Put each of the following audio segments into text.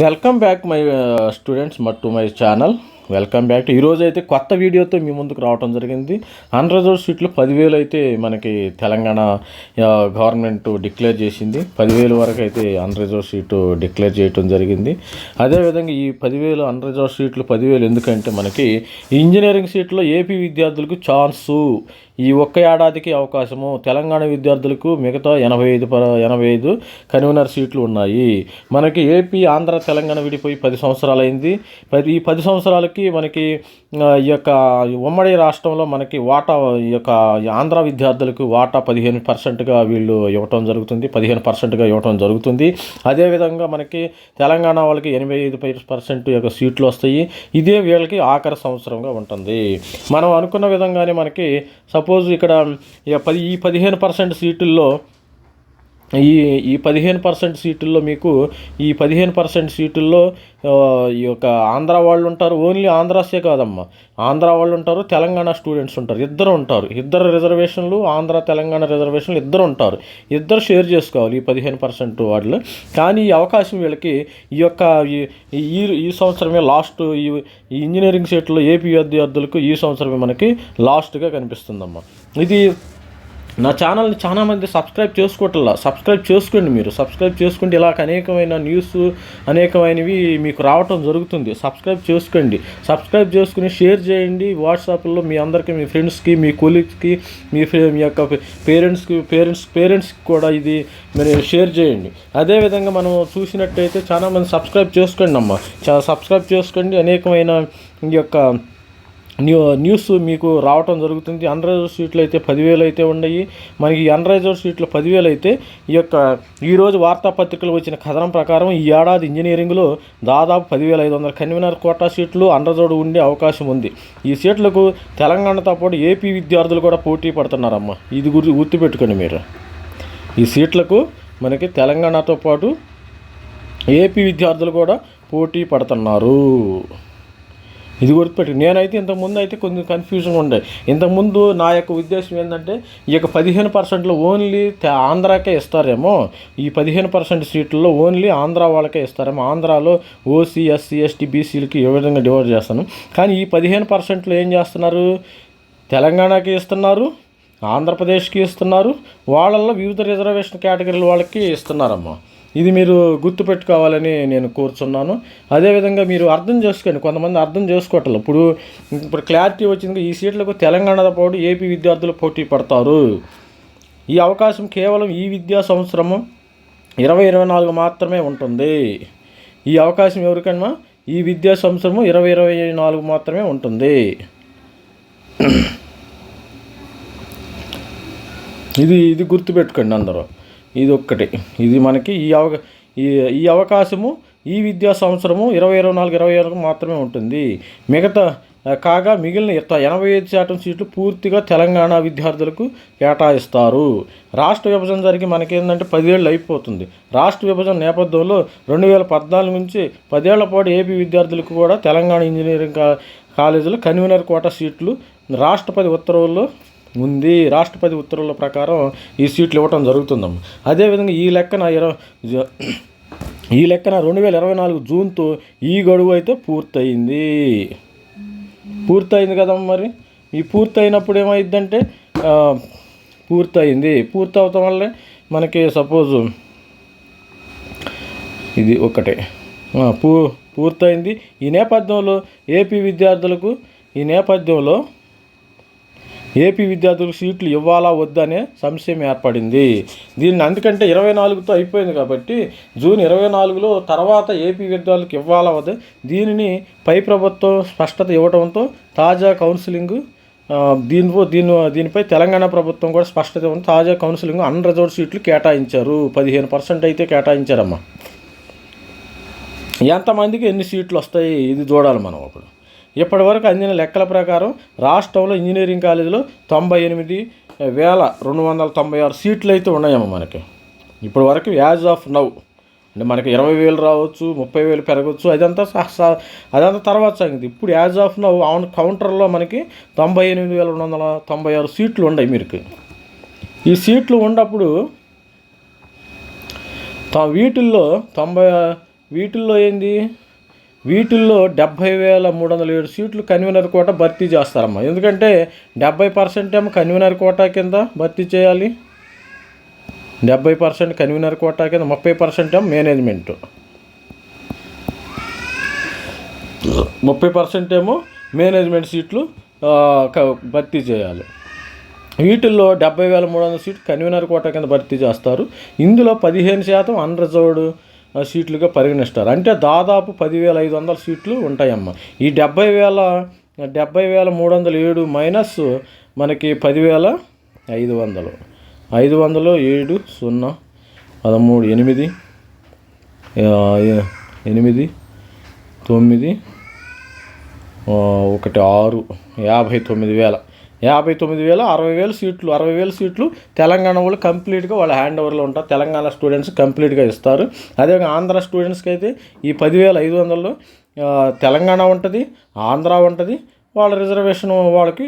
Welcome back my students మట్ to my channel welcome back ఈరోజు అయితే కొత్త వీడియోతో మీ ముందుకు రావడం జరిగింది. అన్రిజర్వ్ సీట్లు పదివేలు అయితే మనకి తెలంగాణ గవర్నమెంట్ డిక్లేర్ చేసింది. పదివేలు వరకు అయితే అన్రిజర్వ్ సీటు డిక్లేర్ చేయటం జరిగింది. అదేవిధంగా ఈ పదివేలు అన్రిజర్వ్ సీట్లు పదివేలు ఎందుకంటే మనకి ఇంజనీరింగ్ సీట్లో ఏపీ విద్యార్థులకు ఛాన్సు ఈ ఒక్క ఏడాదికి అవకాశము. తెలంగాణ విద్యార్థులకు మిగతా ఎనభై ఐదు ప ఎనభై ఐదు కన్వీనర్ సీట్లు ఉన్నాయి. మనకి ఏపీ ఆంధ్ర తెలంగాణ విడిపోయి పది సంవత్సరాలు అయింది పది ఈ పది సంవత్సరాలకి మనకి ఈ యొక్క ఉమ్మడి రాష్ట్రంలో మనకి వాటా ఈ యొక్క ఆంధ్ర విద్యార్థులకు వాటా పదిహేను పర్సెంట్గా వీళ్ళు ఇవ్వటం జరుగుతుంది. పదిహేను పర్సెంట్గా ఇవ్వటం జరుగుతుంది. అదేవిధంగా మనకి తెలంగాణ వాళ్ళకి ఎనభై ఐదు పర్సెంట్ యొక్క సీట్లు వస్తాయి. ఇదే వీళ్ళకి ఆఖరి సంవత్సరంగా ఉంటుంది. మనం అనుకున్న విధంగానే మనకి సపోజ్ ఇక్కడ పది ఈ పదిహేను పర్సెంట్ సీటుల్లో ఈ ఈ పదిహేను పర్సెంట్ సీటుల్లో మీకు ఈ పదిహేను పర్సెంట్ సీటుల్లో ఈ యొక్క ఆంధ్ర వాళ్ళు ఉంటారు ఓన్లీ ఆంధ్రాసే కాదమ్మా. ఆంధ్ర వాళ్ళు ఉంటారు తెలంగాణ స్టూడెంట్స్ ఉంటారు ఇద్దరు ఉంటారు. ఇద్దరు రిజర్వేషన్లు ఆంధ్ర తెలంగాణ రిజర్వేషన్లు ఇద్దరు ఉంటారు. ఇద్దరు షేర్ చేసుకోవాలి ఈ పదిహేను పర్సెంట్ వాళ్ళు. కానీ ఈ అవకాశం వీళ్ళకి ఈ యొక్క ఈ- ఈ సంవత్సరమే లాస్ట్ ఈ ఇంజనీరింగ్ సీట్లో ఏపీ అభ్యర్థులకు ఈ సంవత్సరమే మనకి లాస్ట్గా కనిపిస్తుందమ్మా. ఇది నా ఛానల్ని చాలా మంది సబ్స్క్రైబ్ చేసుకోవట్లా. సబ్స్క్రైబ్ చేసుకోండి మీరు. సబ్స్క్రైబ్ చేసుకుంటే ఇలాగ అనేకమైన న్యూస్ అనేకమైనవి మీకు రావటం జరుగుతుంది. సబ్స్క్రైబ్ చేసుకోండి. సబ్స్క్రైబ్ చేసుకుని షేర్ చేయండి. వాట్సాప్లో మీ అందరికీ మీ ఫ్రెండ్స్కి మీ కొలీగ్స్కి మీ మీ యొక్క పేరెంట్స్కి పేరెంట్స్ పేరెంట్స్కి కూడా ఇది మీరు షేర్ చేయండి. అదేవిధంగా మనం చూసినట్టయితే చాలామంది సబ్స్క్రైబ్ చేసుకోండి అమ్మ సబ్స్క్రైబ్ చేసుకోండి. అనేకమైన ఈ యొక్క న్యూ న్యూస్ మీకు రావటం జరుగుతుంది. అన్రైజర్ సీట్లు అయితే పదివేలు అయితే ఉన్నాయి. మనకి అన్రైజర్ సీట్లు పదివేలు అయితే ఈ యొక్క ఈరోజు వార్తాపత్రికలు వచ్చిన కథనం ప్రకారం ఈ ఏడాది ఇంజనీరింగ్లో దాదాపు పదివేల ఐదు వందల కన్వీనర్ కోటా సీట్లు అన్రిజర్వ్డ్ ఉండే అవకాశం ఉంది. ఈ సీట్లకు తెలంగాణతో పాటు ఏపీ విద్యార్థులు కూడా పోటీ పడుతున్నారమ్మా. ఇది గురి గుర్తుపెట్టుకోండి మీరు. ఈ సీట్లకు మనకి తెలంగాణతో పాటు ఏపీ విద్యార్థులు కూడా పోటీ పడుతున్నారు. ఇది గుర్తుపెట్టు నేనైతే ఇంతకుముందు అయితే కొంచెం కన్ఫ్యూజన్ ఉండే. ఇంతకుముందు నా యొక్క ఉద్దేశం ఏంటంటే ఈ యొక్క పదిహేను పర్సెంట్లో ఓన్లీ ఆంధ్రాకే ఇస్తారేమో. ఈ పదిహేను పర్సెంట్ సీట్లలో ఓన్లీ ఆంధ్ర వాళ్ళకే ఇస్తారేమో. ఆంధ్రాలో ఓసీ ఎస్సీ ఎస్టీ బీసీలకి ఏ విధంగా డివైడ్ చేస్తాను. కానీ ఈ పదిహేను పర్సెంట్లో ఏం చేస్తున్నారు? తెలంగాణకి ఇస్తున్నారు ఆంధ్రప్రదేశ్కి ఇస్తున్నారు వాళ్ళల్లో వివిధ రిజర్వేషన్ కేటగిరీల వాళ్ళకి ఇస్తున్నారమ్మా. ఇది మీరు గుర్తుపెట్టుకోవాలని నేను కోరుచున్నాను. అదేవిధంగా మీరు అర్థం చేసుకోండి. కొంతమంది అర్థం చేసుకోవట్లేదు. ఇప్పుడు ఇప్పుడు క్లారిటీ వచ్చింది. ఈ సీట్లకు తెలంగాణతో పాటు ఏపీ విద్యార్థులు పోటీ పడతారు. ఈ అవకాశం కేవలం ఈ విద్యా సంవత్సరము ఇరవై ఇరవై నాలుగు మాత్రమే ఉంటుంది. ఈ అవకాశం ఎవరికన్నా? ఈ విద్యా సంవత్సరము ఇరవై ఇరవై నాలుగు మాత్రమే ఉంటుంది. ఇది ఇది గుర్తుపెట్టుకోండి అందరూ. ఇది ఒక్కటి ఇది మనకి ఈ అవకా ఈ ఈ అవకాశము ఈ విద్యా సంవత్సరము ఇరవై ఇరవై నాలుగు ఇరవై ఆరు మాత్రమే ఉంటుంది. మిగతా కాగా మిగిలిన ఎనభై ఐదు శాతం సీట్లు పూర్తిగా తెలంగాణ విద్యార్థులకు కేటాయిస్తారు. రాష్ట్ర విభజన జరిగి మనకేంటంటే పదేళ్ళు అయిపోతుంది. రాష్ట్ర విభజన నేపథ్యంలో రెండు వేల పద్నాలుగు నుంచి పదేళ్ళ పాటు ఏపీ విద్యార్థులకు కూడా తెలంగాణ ఇంజనీరింగ్ కాలేజీలో కన్వీనర్ కోట సీట్లు రాష్ట్రపతి ఉత్తర్వుల్లో ఉంది రాష్ట్రపతి ఉత్తర్వుల ప్రకారం ఈ సీట్లు ఇవ్వటం జరుగుతుందమ్మ. అదేవిధంగా ఈ లెక్కన ఇరవై ఈ లెక్కన రెండు వేల ఇరవై నాలుగు జూన్తో ఈ గడువు అయితే పూర్తయింది. పూర్తయింది కదమ్మ మరి? ఈ పూర్తయినప్పుడు ఏమైందంటే పూర్తయింది. పూర్తి అవటం వల్లే మనకి సపోజ్ ఇది ఒకటే పూ పూర్తయింది. ఈ నేపథ్యంలో ఏపీ విద్యార్థులకు ఈ నేపథ్యంలో ఏపీ విద్యార్థులకు సీట్లు ఇవ్వాలా వద్దనే సంశయం ఏర్పడింది. దీన్ని అందుకంటే ఇరవై నాలుగుతో అయిపోయింది కాబట్టి జూన్ ఇరవై నాలుగులో తర్వాత ఏపీ విద్యార్థులకు ఇవ్వాలా వద్ద దీనిని పై ప్రభుత్వం స్పష్టత ఇవ్వడంతో తాజా కౌన్సిలింగ్ ఆ, దీని దీనిపై తెలంగాణ ప్రభుత్వం కూడా స్పష్టత ఇవ్వడం తాజా కౌన్సిలింగ్ అన్ రిజర్వ్ సీట్లు కేటాయించారు. పదిహేను పర్సెంట్ అయితే కేటాయించారమ్మా. ఎంతమందికి ఎన్ని సీట్లు వస్తాయి? ఇది చూడాలి మనం అప్పుడు. ఇప్పటివరకు అందిన లెక్కల ప్రకారం రాష్ట్రంలో ఇంజనీరింగ్ కాలేజీలో తొంభై ఎనిమిది వేల రెండు వందల తొంభై ఆరు సీట్లు అయితే ఉన్నాయమ్మ మనకి. ఇప్పటి వరకు యాజ్ ఆఫ్ నౌ. అంటే మనకి ఇరవై వేలు రావచ్చు ముప్పై వేలు పెరగవచ్చు అదంతా అదంతా తర్వాత సంగతి. ఇప్పుడు యాజ్ ఆఫ్ నౌ ఆన్ కౌంటర్లో మనకి తొంభై ఎనిమిది వేల రెండు వందల తొంభై ఆరు సీట్లు ఉన్నాయి మీకు ఈ సీట్లు ఉన్నప్పుడు వీటిల్లో తొంభై వీటిల్లో ఏంది? వీటిల్లో డెబ్భై వేల మూడు వందల ఏడు సీట్లు కన్వీనర్ కోట భర్తీ చేస్తారమ్మా. ఎందుకంటే డెబ్భై పర్సెంట్ ఏమో కన్వీనర్ కోటా కింద భర్తీ చేయాలి. డెబ్బై పర్సెంట్ కన్వీనర్ కోటా కింద ముప్పై పర్సెంట్ ఏమో మేనేజ్మెంట్. ముప్పై పర్సెంట్ ఏమో మేనేజ్మెంట్ సీట్లు క- భర్తీ చేయాలి. వీటిల్లో డెబ్బై వేల మూడు వందల సీట్లు కన్వీనర్ కోటా కింద భర్తీ చేస్తారు. ఇందులో పదిహేను శాతం అన్రిజర్వ్డ్ సీట్లుగా పరిగణిస్తారు. అంటే దాదాపు పదివేల ఐదు వందల సీట్లు ఉంటాయమ్మ. ఈ డెబ్బై వేల డెబ్బై వేల మూడు వందల ఏడు మైనస్ మనకి పదివేల ఐదు వందలు. ఐదు వందలు ఏడు సున్నా పదమూడు ఎనిమిది ఎనిమిది తొమ్మిది ఒకటి ఆరు యాభై తొమ్మిది వేల. యాభై తొమ్మిది వేల అరవై వేలు సీట్లు అరవై వేల సీట్లు తెలంగాణ వాళ్ళు కంప్లీట్గా వాళ్ళ హ్యాండ్ ఓవర్లో ఉంటారు. తెలంగాణ స్టూడెంట్స్ కంప్లీట్గా ఇస్తారు. అదేవిధంగా ఆంధ్ర స్టూడెంట్స్కి అయితే ఈ పదివేల ఐదు వందల్లో తెలంగాణ ఉంటుంది ఆంధ్ర ఉంటుంది వాళ్ళ రిజర్వేషన్ వాళ్ళకి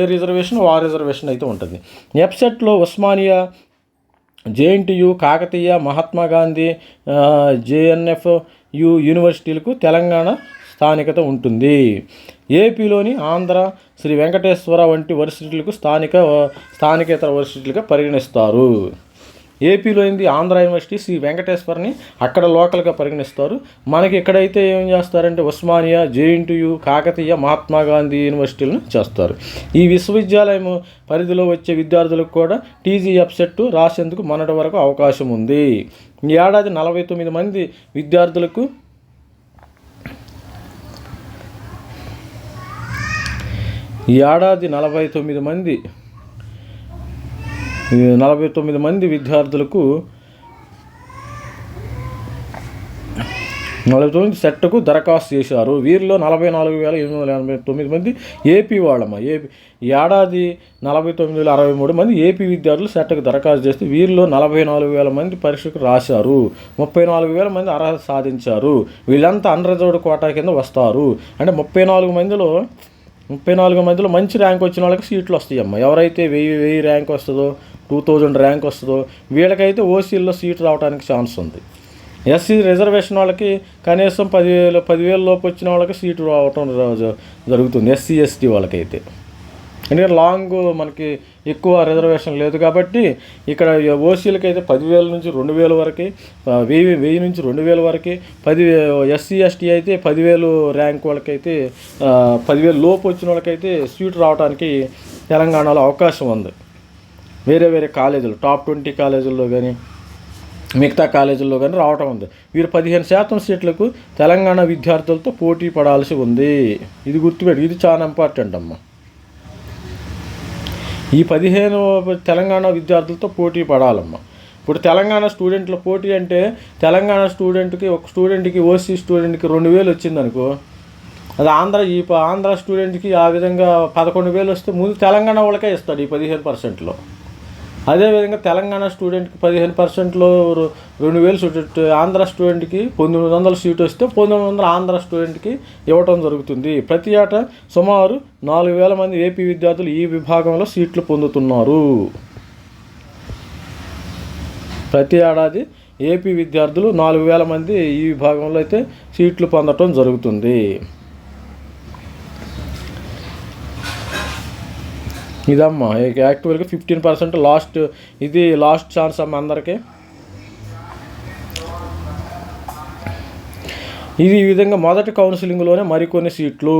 ఏ రిజర్వేషన్ ఆ రిజర్వేషన్ అయితే ఉంటుంది. వెబ్సైట్లో Osmania JNTU Kakatiya Mahatma Gandhi JNF you యూనివర్సిటీలకు తెలంగాణ స్థానికత ఉంటుంది. ఏపీలోని ఆంధ్ర శ్రీ వెంకటేశ్వర వంటి వర్సిటీలకు స్థానిక స్థానికేతర వర్సిటీలుగా పరిగణిస్తారు. ఏపీలో ఏంది ఆంధ్ర యూనివర్సిటీ శ్రీ వెంకటేశ్వర్ని అక్కడ లోకల్గా పరిగణిస్తారు. మనకి ఇక్కడైతే ఏం చేస్తారంటే ఉస్మానియా జేఎన్టీయు కాకతీయ మహాత్మా గాంధీ యూనివర్సిటీలను చేస్తారు. ఈ విశ్వవిద్యాలయం పరిధిలో వచ్చే విద్యార్థులకు కూడా టీజీ అప్సెట్ రాసేందుకు మొన్నటి వరకు అవకాశం ఉంది. ఈ ఏడాది నలభై తొమ్మిది మంది విద్యార్థులకు ఈ ఏడాది నలభై తొమ్మిది మంది నలభై తొమ్మిది మంది విద్యార్థులకు నలభై తొమ్మిది సెట్కు దరఖాస్తు చేశారు. వీరిలో నలభై నాలుగు వేల ఎనిమిది వందల ఎనభై తొమ్మిది మంది ఏపీ వాళ్ళమ్మ. ఏపీ ఏడాది నలభై తొమ్మిది వేల అరవై మూడు మంది ఏపీ విద్యార్థులు సెట్కు దరఖాస్తు చేస్తే వీరిలో నలభై నాలుగు వేల మంది పరీక్షకు రాశారు. ముప్పై నాలుగు వేల మంది అర్హత సాధించారు. వీళ్ళంతా అన్రిజర్వ్డ్ కోటా కింద వస్తారు. అంటే ముప్పై నాలుగు మందిలో ముప్పై నాలుగు మందిలో మంచి ర్యాంక్ వచ్చిన వాళ్ళకి సీట్లు వస్తాయమ్మ ఎవరైతే వెయ్యి వెయ్యి ర్యాంక్ వస్తుందో టూ థౌజండ్ ర్యాంక్ వస్తుందో వీళ్ళకైతే ఓసీల్లో సీట్ రావడానికి ఛాన్స్ ఉంది. ఎస్సీ రిజర్వేషన్ వాళ్ళకి కనీసం పదివేలు పదివేల లోపు వచ్చిన వాళ్ళకి సీటు రావటం జరుగుతుంది. ఎస్సీ ఎస్టీ వాళ్ళకైతే. ఎందుకంటే లాంగ్ మనకి ఎక్కువ రిజర్వేషన్ లేదు కాబట్టి ఇక్కడ ఓసీలకి అయితే పదివేల నుంచి రెండు వేల వరకు వెయ్యి వెయ్యి నుంచి రెండు వేల వరకు పది ఎస్సీ ఎస్టీ అయితే పదివేలు ర్యాంక్ వాళ్ళకైతే పదివేలు లోపు వచ్చిన వాళ్ళకైతే సీటు రావడానికి తెలంగాణలో అవకాశం ఉంది. వేరే వేరే కాలేజీలు టాప్ ట్వంటీ కాలేజీల్లో కానీ మిగతా కాలేజీల్లో కానీ రావటం ఉంది. వీరు పదిహేను శాతం సీట్లకు తెలంగాణ విద్యార్థులతో పోటీ పడాల్సి ఉంది. ఇది గుర్తుపెట్టు ఇది చాలా ఇంపార్టెంట్ అమ్మా. ఈ పదిహేను తెలంగాణ విద్యార్థులతో పోటీ పడాలమ్మా. ఇప్పుడు తెలంగాణ స్టూడెంట్ల పోటీ అంటే తెలంగాణ స్టూడెంట్కి ఒక స్టూడెంట్కి ఓసీ స్టూడెంట్కి రెండు వేలు వచ్చిందనుకో అది ఆంధ్ర ఈ ఆంధ్ర స్టూడెంట్కి ఆ విధంగా పదకొండు వేలు వస్తే ముందు తెలంగాణ వాళ్ళకే ఇస్తాడు ఈ పదిహేను పర్సెంట్లో. అదేవిధంగా తెలంగాణ స్టూడెంట్కి పదిహేను పర్సెంట్లో రెండు వేలు సీట్ ఆంధ్ర స్టూడెంట్కి పంతొమ్మిది వందల సీట్ వస్తే పంతొమ్మిది వందల ఆంధ్ర స్టూడెంట్కి ఇవ్వటం జరుగుతుంది. ప్రతి ఏటా సుమారు నాలుగు వేల మంది ఏపీ విద్యార్థులు ఈ విభాగంలో సీట్లు పొందుతున్నారు. ప్రతి ఏడాది ఏపీ విద్యార్థులు నాలుగు వేల మంది ఈ విభాగంలో అయితే సీట్లు పొందటం జరుగుతుంది. ఇదమ్మా యాక్చువల్గా ఫిఫ్టీన్ పర్సెంట్ లాస్ట్ ఇది లాస్ట్ ఛాన్స్ అమ్మ అందరికీ. ఇది ఈ విధంగా మొదటి కౌన్సిలింగ్లోనే మరికొన్ని సీట్లు.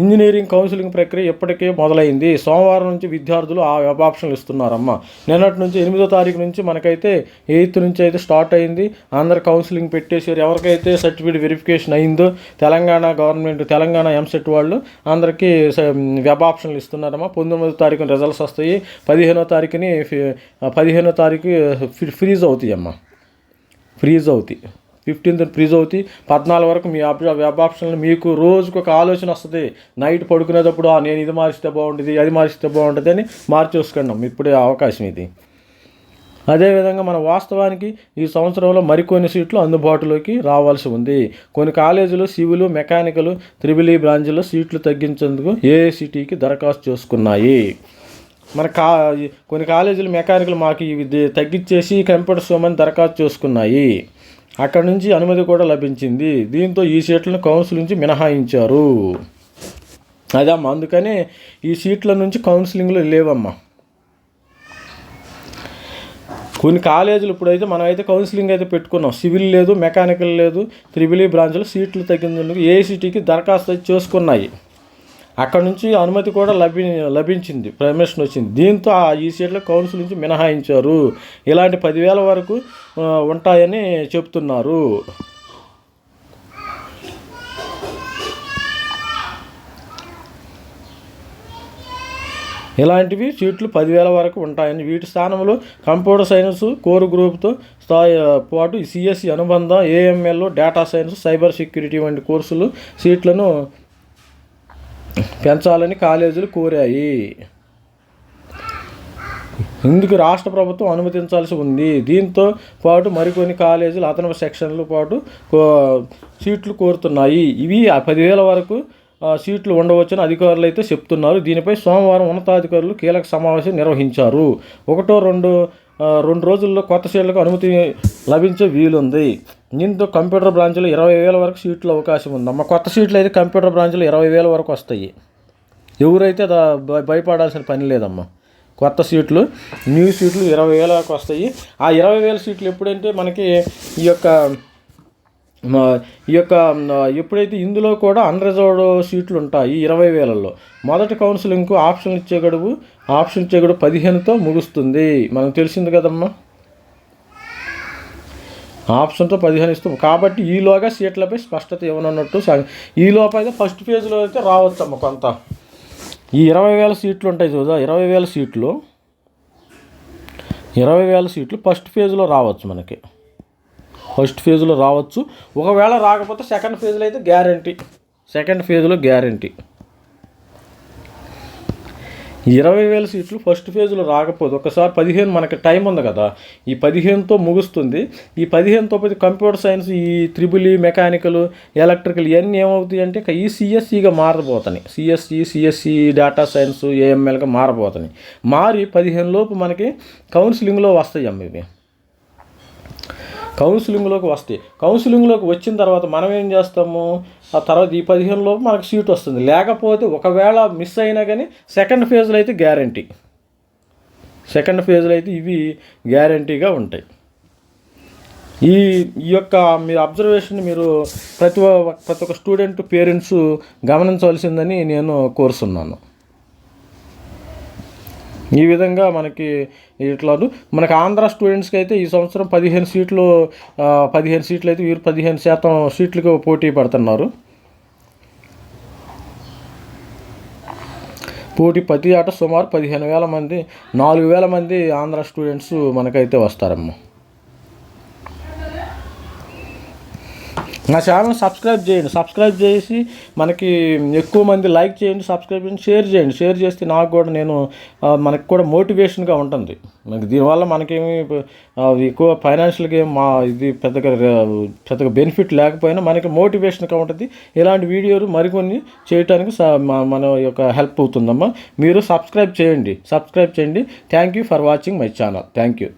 ఇంజనీరింగ్ కౌన్సిలింగ్ ప్రక్రియ ఇప్పటికే మొదలైంది. సోమవారం నుంచి విద్యార్థులు ఆ వెబ్ ఆప్షన్లు ఇస్తున్నారమ్మా. నిన్నటి నుంచి ఎనిమిదో తారీఖు నుంచి మనకైతే ఎయిత్ నుంచి అయితే స్టార్ట్ అయింది. అందరు కౌన్సిలింగ్ పెట్టేసారు ఎవరికైతే సర్టిఫికేట్ వెరిఫికేషన్ అయిందో తెలంగాణ గవర్నమెంట్ తెలంగాణ ఎంసెట్ వాళ్ళు అందరికీ వెబ్ ఆప్షన్లు ఇస్తున్నారమ్మా. పంతొమ్మిదో తారీఖున రిజల్ట్స్ వస్తాయి. పదిహేనో తారీఖుని పదిహేనో తారీఖు ఫ్రీజ్ అవుతాయి అమ్మా ఫ్రీజ్ అవుతాయి. ఫిఫ్టీన్త్ ఫ్రీజ్ అవుతాయి పద్నాలుగు వరకు మీ వెబ్ ఆప్షన్లు మీకు రోజుకు ఒక ఆలోచన వస్తుంది. నైట్ పడుకునేటప్పుడు నేను ఇది మారిస్తే బాగుంటుంది అది మారిస్తే బాగుంటుంది అని మార్చేసుకున్నాం ఇప్పుడే అవకాశం ఇది. అదేవిధంగా మన వాస్తవానికి ఈ సంవత్సరంలో మరికొన్ని సీట్లు అందుబాటులోకి రావాల్సి ఉంది. కొన్ని కాలేజీలు సివిల్ మెకానికల్ త్రిబుల్ ఈ బ్రాంచ్లో సీట్లు తగ్గించేందుకు ఏఐసిటీకి దరఖాస్తు చేసుకున్నాయి. మన కా కొన్ని కాలేజీలు మెకానికల్ మాకు ఇవి తగ్గించేసి కంప్యూటర్స్ ఇవ్వమని దరఖాస్తు చేసుకున్నాయి. అక్కడి నుంచి అనుమతి కూడా లభించింది. దీంతో ఈ సీట్లను కౌన్సిల్ నుంచి మినహాయించారు. అదమ్మా అందుకని ఈ సీట్ల నుంచి కౌన్సిలింగ్లు లేవమ్మా. కొన్ని కాలేజీలు ఇప్పుడైతే మనం అయితే కౌన్సిలింగ్ అయితే పెట్టుకున్నాం. సివిల్ లేదు మెకానికల్ లేదు త్రిబిలీ బ్రాంచ్లో సీట్లు తగ్గిందందుకు ఏసీటీకి దరఖాస్తు అయితే చేసుకున్నాయి. అక్కడ నుంచి అనుమతి కూడా లభి లభించింది పర్మిషన్ వచ్చింది. దీంతో ఆ ఈ సీట్ల కౌన్సిల్ నుంచి మినహాయించారు. ఇలాంటి పదివేల వరకు ఉంటాయని చెప్తున్నారు. ఇలాంటివి సీట్లు పదివేల వరకు ఉంటాయని వీటి స్థానంలో కంప్యూటర్ సైన్స్ కోర్ గ్రూప్తో స్థాయి పాటు సిఎస్సి అనుబంధం AML data science cyber security వంటి కోర్సులు సీట్లను పెంచాలని కాలేజీలు కోరాయి. ఇందుకు రాష్ట్ర ప్రభుత్వం అనుమతించాల్సి ఉంది. దీంతో పాటు మరికొన్ని కాలేజీలు అదనపు సెక్షన్లు పాటు కో- సీట్లు కోరుతున్నాయి. ఇవి పదివేల వరకు సీట్లు ఉండవచ్చని అధికారులు అయితే చెప్తున్నారు. దీనిపై సోమవారం ఉన్నతాధికారులు కీలక సమావేశం నిర్వహించారు. ఒకటో రెండు రెండు రోజుల్లో కొత్త సీట్లకు అనుమతి లభించే వీలుంది. దీంతో కంప్యూటర్ బ్రాంచ్లో ఇరవై వేల వరకు సీట్లు అవకాశం ఉంది. అమ్మ కొత్త సీట్లు అయితే కంప్యూటర్ బ్రాంచ్లో ఇరవై వేల వరకు వస్తాయి. ఎవరైతే భయ- భయపడాల్సిన పని లేదమ్మా కొత్త సీట్లు న్యూ సీట్లు ఇరవై వేల వరకు వస్తాయి. ఆ ఇరవై వేల సీట్లు ఎప్పుడంటే మనకి ఈ యొక్క ఈ యొక్క ఎప్పుడైతే ఇందులో కూడా అన్రిజర్వ్డ్ సీట్లు ఉంటాయి ఇరవై వేలలో మొదటి కౌన్సిలింగ్కు ఆప్షన్ ఇచ్చే గడువు ఆప్షన్ ఇచ్చే గడువు పదిహేనుతో ముగుస్తుంది. మనకు తెలిసింది కదమ్మా? ఆప్షన్తో పదిహేను ఇస్తాం. కాబట్టి ఈలోగా సీట్లపై స్పష్టత ఇవ్వనున్నట్టు ఈ ఈలోపు అయితే ఫస్ట్ ఫేజ్లో అయితే రావచ్చమ్మ కొంత. ఈ ఇరవై వేల సీట్లు ఉంటాయి చూదా ఇరవై వేల సీట్లు. ఇరవై వేల సీట్లు ఫస్ట్ ఫేజ్లో రావచ్చు మనకి. ఫస్ట్ ఫేజ్లో రావచ్చు. ఒకవేళ రాకపోతే సెకండ్ ఫేజ్లో అయితే గ్యారంటీ. సెకండ్ ఫేజ్లో గ్యారంటీ. ఇరవై వేల సీట్లు ఫస్ట్ ఫేజ్లో రాకపోదు. ఒకసారి పదిహేను మనకి టైం ఉంది కదా. ఈ పదిహేనుతో ముగుస్తుంది. ఈ పదిహేనుతో పోతే కంప్యూటర్ సైన్స్ ఈ త్రిబుల్ మెకానికల్ ఎలక్ట్రికల్ ఇవన్నీ ఏమవుతాయి అంటే ఇక ఈ సిఎస్సిగా మారబోతున్నాయి. సిఎస్సి సిఎస్సి డేటా సైన్స్ ఏఎంఎల్గా మారబోతున్నాయి. మారి పదిహేను లోపు మనకి కౌన్సిలింగ్లో వస్తాయి అమ్మ ఇవి. కౌన్సిలింగ్లోకి వస్తాయి. కౌన్సిలింగ్లోకి వచ్చిన తర్వాత మనం ఏం చేస్తాము? ఆ తర్వాత ఈ పదిహేను లోపు మనకు సీట్ వస్తుంది. లేకపోతే ఒకవేళ మిస్ అయినా కానీ సెకండ్ ఫేజ్లో అయితే గ్యారంటీ. సెకండ్ ఫేజ్లో అయితే ఇవి గ్యారంటీగా ఉంటాయి. ఈ ఈ యొక్క మీ అబ్జర్వేషన్ మీరు ప్రతి ప్రతి ఒక్క స్టూడెంట్ పేరెంట్స్ గమనించవలసిందని నేను కోరుతున్నాను ఈ విధంగా మనకి ఇట్లా మనకి ఆంధ్ర స్టూడెంట్స్కి అయితే ఈ సంవత్సరం పదిహేను సీట్లు పదిహేను సీట్లు అయితే వీరు పదిహేను శాతం సీట్లకు పోటీ పడుతున్నారు. పోటీ ప్రతి ఆట సుమారు పదిహేను వేల మంది నాలుగు వేల మంది ఆంధ్ర స్టూడెంట్స్ మనకైతే వస్తారమ్మా. నా ఛానల్ సబ్స్క్రైబ్ చేయండి. సబ్స్క్రైబ్ చేసి మనకి ఎక్కువ మంది లైక్ చేయండి సబ్స్క్రైబ్ చేయండి షేర్ చేయండి. షేర్ చేస్తే నాకు కూడా నేను మనకు మనకి కూడా మోటివేషన్గా ఉంటుంది. మనకి దీనివల్ల మనకేమి ఎక్కువ ఫైనాన్షియల్గా ఏం మా ఇది పెద్దగా పెద్దగా బెనిఫిట్ లేకపోయినా మనకి మోటివేషన్గా ఉంటుంది. ఇలాంటి వీడియోలు మరికొన్ని చేయడానికి స- మన యొక్క హెల్ప్ అవుతుందమ్మా. మీరు సబ్స్క్రైబ్ చేయండి. సబ్స్క్రైబ్ చేయండి. Thank you for watching my channel thank you